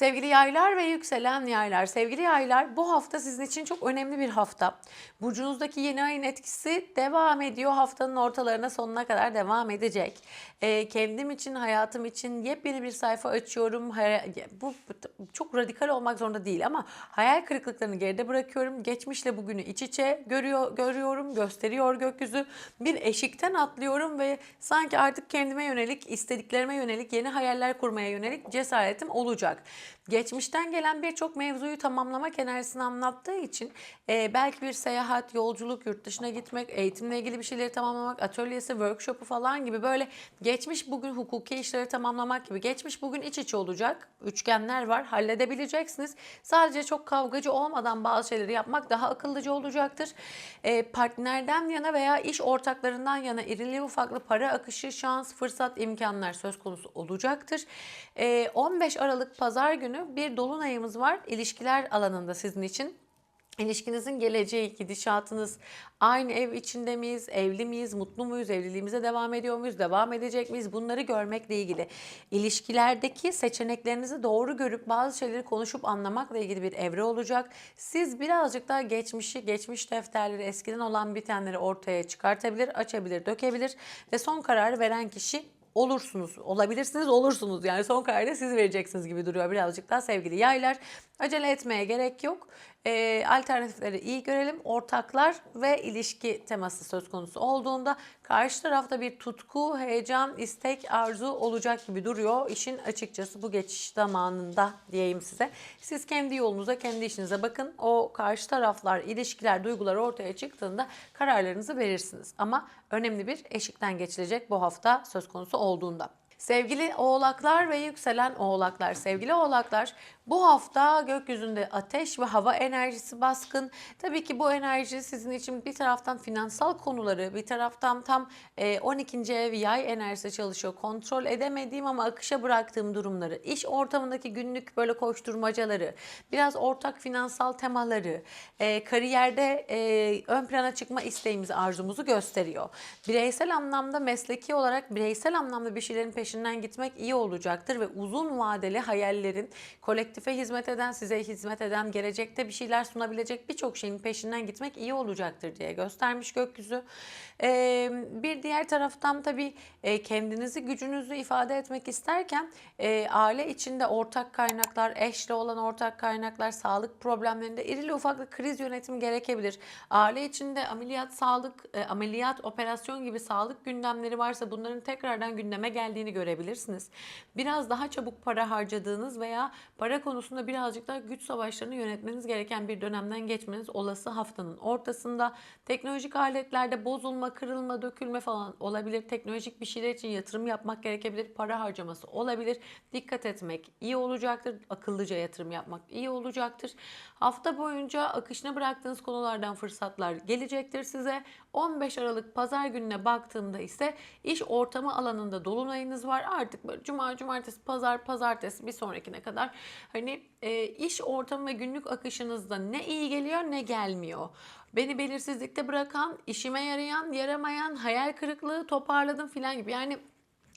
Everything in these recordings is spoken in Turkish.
Sevgili yaylar ve yükselen yaylar, sevgili yaylar bu hafta sizin için çok önemli bir hafta. Burcunuzdaki yeni ayın etkisi devam ediyor. Haftanın ortalarına sonuna kadar devam edecek. Ee, kendim için, hayatım için yepyeni bir sayfa açıyorum. Bu çok radikal olmak zorunda değil ama hayal kırıklıklarını geride bırakıyorum. Geçmişle bugünü iç içe görüyor, görüyorum, gösteriyor gökyüzü. Bir eşikten atlıyorum ve sanki artık kendime yönelik, istediklerime yönelik, yeni hayaller kurmaya yönelik cesaretim olacak. Geçmişten gelen birçok mevzuyu tamamlamak enerjisini anlattığı için e, belki bir seyahat, yolculuk, yurt dışına gitmek, eğitimle ilgili bir şeyleri tamamlamak, atölyesi, workshop'u falan gibi böyle geçmiş bugün hukuki işleri tamamlamak gibi geçmiş bugün iç içe olacak. Üçgenler var, halledebileceksiniz. Sadece çok kavgacı olmadan bazı şeyleri yapmak daha akıllıca olacaktır. E, partnerden yana veya iş ortaklarından yana irili ufaklı para akışı, şans, fırsat, imkanlar söz konusu olacaktır. E, 15 Aralık Pazar günü bir dolunayımız var ilişkiler alanında sizin için. İlişkinizin geleceği, gidişatınız, aynı ev içinde miyiz, evli miyiz, mutlu muyuz, evliliğimize devam ediyor muyuz, devam edecek miyiz bunları görmekle ilgili. İlişkilerdeki seçeneklerinizi doğru görüp bazı şeyleri konuşup anlamakla ilgili bir evre olacak. Siz birazcık daha geçmişi, geçmiş defterleri, eskiden olan bitenleri ortaya çıkartabilir, açabilir, dökebilir ve son kararı veren kişi olursunuz. Olabilirsiniz, olursunuz. Yani son kararı da siz vereceksiniz gibi duruyor birazcık daha sevgili yaylar. Acele etmeye gerek yok. Ee, alternatifleri iyi görelim. Ortaklar ve ilişki teması söz konusu olduğunda karşı tarafta bir tutku, heyecan, istek, arzu olacak gibi duruyor. İşin açıkçası bu geçiş zamanında diyeyim size. Siz kendi yolunuza, kendi işinize bakın. O karşı taraflar, ilişkiler, duygular ortaya çıktığında kararlarınızı verirsiniz. Ama önemli bir eşikten geçilecek bu hafta söz konusu olduğunda. Sevgili oğlaklar ve yükselen oğlaklar, sevgili oğlaklar bu hafta gökyüzünde ateş ve hava enerjisi baskın. Tabii ki bu enerji sizin için bir taraftan finansal konuları, bir taraftan tam e, 12. ev yay enerjisi çalışıyor. Kontrol edemediğim ama akışa bıraktığım durumları, iş ortamındaki günlük böyle koşturmacaları, biraz ortak finansal temaları, e, kariyerde e, ön plana çıkma isteğimizi, arzumuzu gösteriyor. Bireysel anlamda, mesleki olarak bireysel anlamda bir şeylerin peşinden gitmek iyi olacaktır ve uzun vadeli hayallerin kolektife hizmet eden, size hizmet eden, gelecekte bir şeyler sunabilecek birçok şeyin peşinden gitmek iyi olacaktır diye göstermiş gökyüzü. Ee, bir diğer taraftan tabii kendinizi, gücünüzü ifade etmek isterken e, aile içinde ortak kaynaklar, eşle olan ortak kaynaklar, sağlık problemlerinde irili ufaklı kriz yönetimi gerekebilir. Aile içinde ameliyat, sağlık, e, ameliyat, operasyon gibi sağlık gündemleri varsa bunların tekrardan gündeme geldiğini görebilirsiniz. Biraz daha çabuk para harcadığınız veya para konusunda birazcık daha güç savaşlarını yönetmeniz gereken bir dönemden geçmeniz olası haftanın ortasında. Teknolojik aletlerde bozulma, kırılma, dökülme falan olabilir. Teknolojik bir şeyler için yatırım yapmak gerekebilir. Para harcaması olabilir. Dikkat etmek iyi olacaktır. Akıllıca yatırım yapmak iyi olacaktır. Hafta boyunca akışına bıraktığınız konulardan fırsatlar gelecektir size. 15 Aralık pazar gününe baktığımda ise iş ortamı alanında dolunayınız var. Artık böyle cuma, cumartesi, pazar, pazartesi bir sonrakine kadar hani e, iş ortamı ve günlük akışınızda ne iyi geliyor ne gelmiyor. Beni belirsizlikte bırakan, işime yarayan, yaramayan, hayal kırıklığı toparladım filan gibi. Yani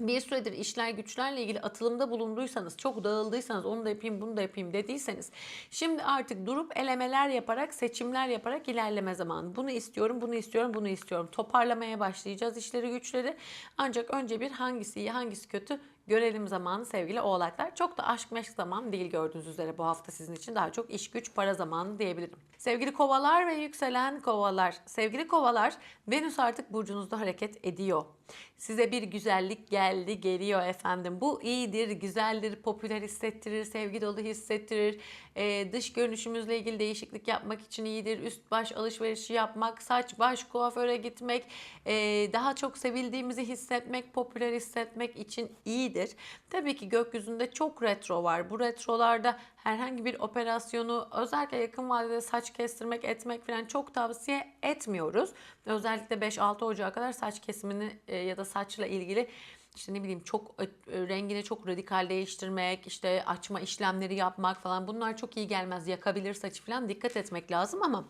bir süredir işler güçlerle ilgili atılımda bulunduysanız, çok dağıldıysanız, onu da yapayım, bunu da yapayım dediyseniz, şimdi artık durup elemeler yaparak, seçimler yaparak ilerleme zamanı. Bunu istiyorum, bunu istiyorum, bunu istiyorum. Toparlamaya başlayacağız işleri, güçleri. Ancak önce bir hangisi iyi, hangisi kötü görelim zamanı sevgili oğlaklar. Çok da aşk meşk zaman değil gördüğünüz üzere bu hafta sizin için daha çok iş güç para zamanı diyebilirim. Sevgili kovalar ve yükselen kovalar. Sevgili kovalar Venüs artık burcunuzda hareket ediyor. Size bir güzellik geldi, geliyor efendim. Bu iyidir, güzeldir, popüler hissettirir, sevgi dolu hissettirir. Ee, dış görünüşümüzle ilgili değişiklik yapmak için iyidir. Üst baş alışverişi yapmak, saç baş kuaföre gitmek, ee, daha çok sevildiğimizi hissetmek, popüler hissetmek için iyidir. Tabii ki gökyüzünde çok retro var. Bu retrolarda herhangi bir operasyonu özellikle yakın vadede saç kestirmek, etmek falan çok tavsiye etmiyoruz. Özellikle 5-6 Ocağı kadar saç kesimini e, ya da saçla ilgili işte ne bileyim çok e, rengini çok radikal değiştirmek, işte açma işlemleri yapmak falan bunlar çok iyi gelmez. Yakabilir saçı falan dikkat etmek lazım ama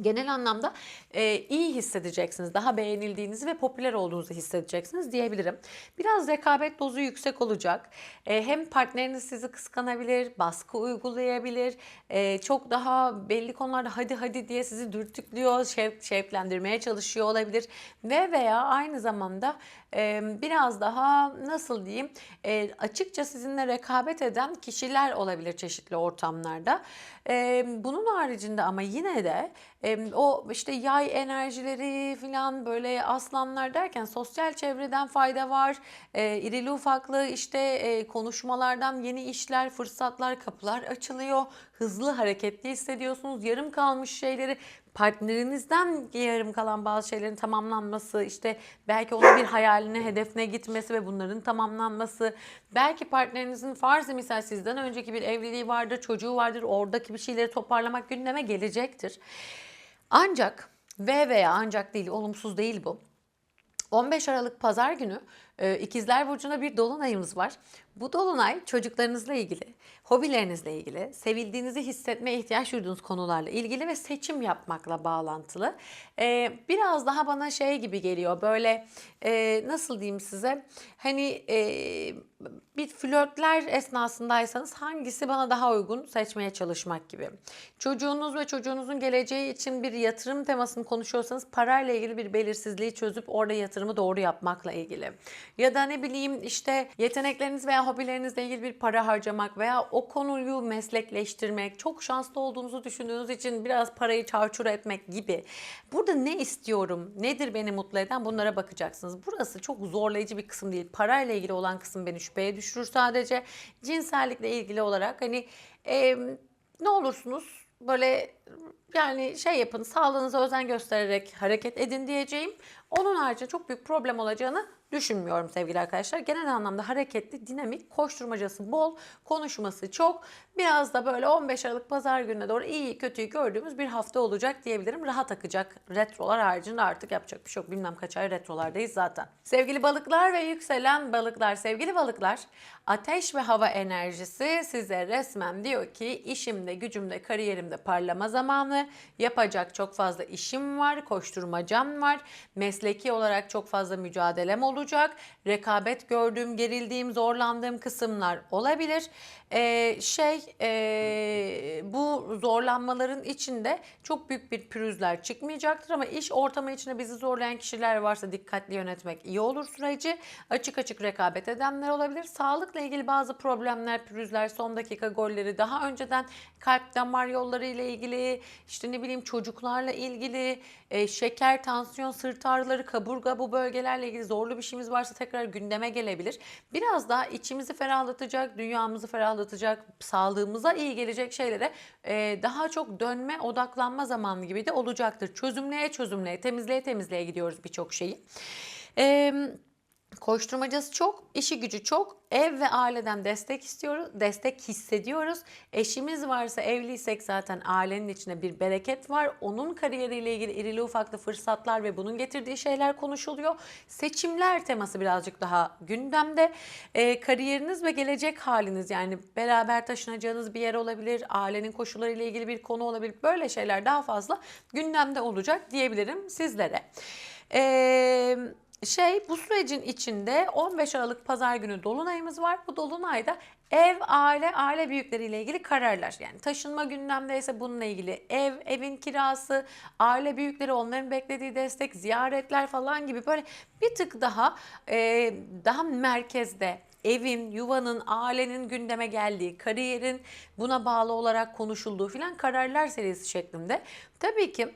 genel anlamda e, iyi hissedeceksiniz. Daha beğenildiğinizi ve popüler olduğunuzu hissedeceksiniz diyebilirim. Biraz rekabet dozu yüksek olacak. E, hem partneriniz sizi kıskanabilir, baskı uygulayabilir. E, çok daha belli konularda hadi hadi diye sizi dürtüklüyor, şevk, şevklendirmeye çalışıyor olabilir. Ve veya aynı zamanda e, biraz daha nasıl diyeyim e, açıkça sizinle rekabet eden kişiler olabilir çeşitli ortamlarda. E, bunun haricinde ama yine de o işte yay enerjileri falan böyle aslanlar derken sosyal çevreden fayda var. E, irili ufaklı işte e, konuşmalardan yeni işler, fırsatlar, kapılar açılıyor. Hızlı hareketli hissediyorsunuz. Yarım kalmış şeyleri partnerinizden yarım kalan bazı şeylerin tamamlanması, işte belki onun bir hayaline, hedefine gitmesi ve bunların tamamlanması, belki partnerinizin farzı misal sizden önceki bir evliliği vardır, çocuğu vardır, oradaki bir şeyleri toparlamak gündeme gelecektir. Ancak ve veya ancak değil, olumsuz değil bu. 15 Aralık Pazar günü e, İkizler Burcu'nda bir dolunayımız var. Bu dolunay çocuklarınızla ilgili, hobilerinizle ilgili, sevildiğinizi hissetmeye ihtiyaç duyduğunuz konularla ilgili ve seçim yapmakla bağlantılı. E, biraz daha bana şey gibi geliyor böyle e, nasıl diyeyim size hani e, flörtler esnasındaysanız hangisi bana daha uygun seçmeye çalışmak gibi. Çocuğunuz ve çocuğunuzun geleceği için bir yatırım temasını konuşuyorsanız parayla ilgili bir belirsizliği çözüp orada yatırımı doğru yapmakla ilgili. Ya da ne bileyim işte yetenekleriniz veya hobilerinizle ilgili bir para harcamak veya o konuyu meslekleştirmek, çok şanslı olduğunuzu düşündüğünüz için biraz parayı çarçur etmek gibi. Burada ne istiyorum, nedir beni mutlu eden bunlara bakacaksınız. Burası çok zorlayıcı bir kısım değil. Parayla ilgili olan kısım beni şüpheye düşürür sadece. Cinsellikle ilgili olarak hani e, ne olursunuz böyle yani şey yapın sağlığınıza özen göstererek hareket edin diyeceğim. Onun haricinde çok büyük problem olacağını düşünmüyorum sevgili arkadaşlar. Genel anlamda hareketli, dinamik, koşturmacası bol, konuşması çok. Biraz da böyle 15 Aralık pazar gününe doğru iyi kötüyü gördüğümüz bir hafta olacak diyebilirim. Rahat akacak retrolar haricinde artık yapacak bir şey yok. Bilmem kaç ay retrolardayız zaten. Sevgili balıklar ve yükselen balıklar, sevgili balıklar ateş ve hava enerjisi size resmen diyor ki işimde, gücümde, kariyerimde parlama zamanı. Yapacak çok fazla işim var, koşturmacam var. Mesleki olarak çok fazla mücadelem olacak. Rekabet gördüğüm, gerildiğim, zorlandığım kısımlar olabilir. Ee, şey e, bu zorlanmaların içinde çok büyük bir pürüzler çıkmayacaktır ama iş ortamı içinde bizi zorlayan kişiler varsa dikkatli yönetmek iyi olur süreci. Açık açık rekabet edenler olabilir. Sağlıkla ilgili bazı problemler, pürüzler, son dakika golleri daha önceden kalp damar yolları ile ilgili, işte ne bileyim çocuklarla ilgili, e, şeker, tansiyon, sırt ağrıları, kaburga bu bölgelerle ilgili zorlu bir şeyimiz varsa tekrar gündeme gelebilir. Biraz daha içimizi ferahlatacak, dünyamızı ferahlatacak, sağlığımıza iyi gelecek şeylere e, daha çok dönme, odaklanma zamanı gibi de olacaktır. Çözümleye çözümleye, temizleye temizleye gidiyoruz birçok şeyi. Eee Koşturmacası çok, işi gücü çok, ev ve aileden destek istiyoruz, destek hissediyoruz. Eşimiz varsa evliysek zaten ailenin içinde bir bereket var. Onun kariyeriyle ilgili irili ufaklı fırsatlar ve bunun getirdiği şeyler konuşuluyor. Seçimler teması birazcık daha gündemde. E, kariyeriniz ve gelecek haliniz yani beraber taşınacağınız bir yer olabilir, ailenin koşullarıyla ilgili bir konu olabilir. Böyle şeyler daha fazla gündemde olacak diyebilirim sizlere. Eee şey bu sürecin içinde 15 Aralık pazar günü dolunayımız var. Bu dolunayda ev, aile, aile büyükleriyle ilgili kararlar. Yani taşınma gündemdeyse bununla ilgili ev, evin kirası, aile büyükleri onların beklediği destek, ziyaretler falan gibi böyle bir tık daha e, daha merkezde evin, yuvanın, ailenin gündeme geldiği, kariyerin buna bağlı olarak konuşulduğu filan kararlar serisi şeklinde. Tabii ki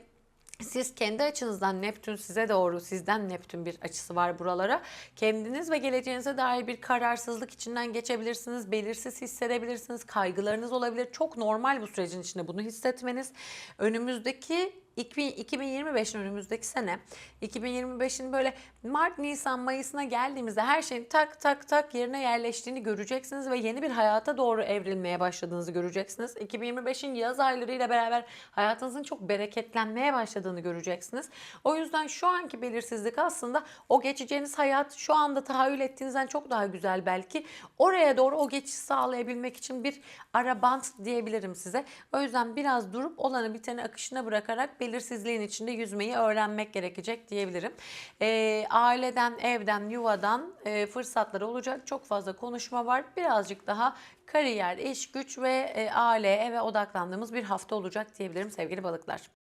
siz kendi açınızdan Neptün size doğru, sizden Neptün bir açısı var buralara. Kendiniz ve geleceğinize dair bir kararsızlık içinden geçebilirsiniz. Belirsiz hissedebilirsiniz. Kaygılarınız olabilir. Çok normal bu sürecin içinde bunu hissetmeniz. Önümüzdeki 2025'in önümüzdeki sene 2025'in böyle Mart, Nisan, Mayıs'ına geldiğimizde her şeyin tak tak tak yerine yerleştiğini göreceksiniz ve yeni bir hayata doğru evrilmeye başladığınızı göreceksiniz. 2025'in yaz aylarıyla beraber hayatınızın çok bereketlenmeye başladığını göreceksiniz. O yüzden şu anki belirsizlik aslında o geçeceğiniz hayat şu anda tahayyül ettiğinizden çok daha güzel belki. Oraya doğru o geçiş sağlayabilmek için bir ara bant diyebilirim size. O yüzden biraz durup olanı biteni akışına bırakarak belirsizliğin içinde yüzmeyi öğrenmek gerekecek diyebilirim. Ee, aileden, evden, yuvadan e, fırsatları olacak. Çok fazla konuşma var. Birazcık daha kariyer, iş, güç ve e, aile, eve odaklandığımız bir hafta olacak diyebilirim sevgili balıklar.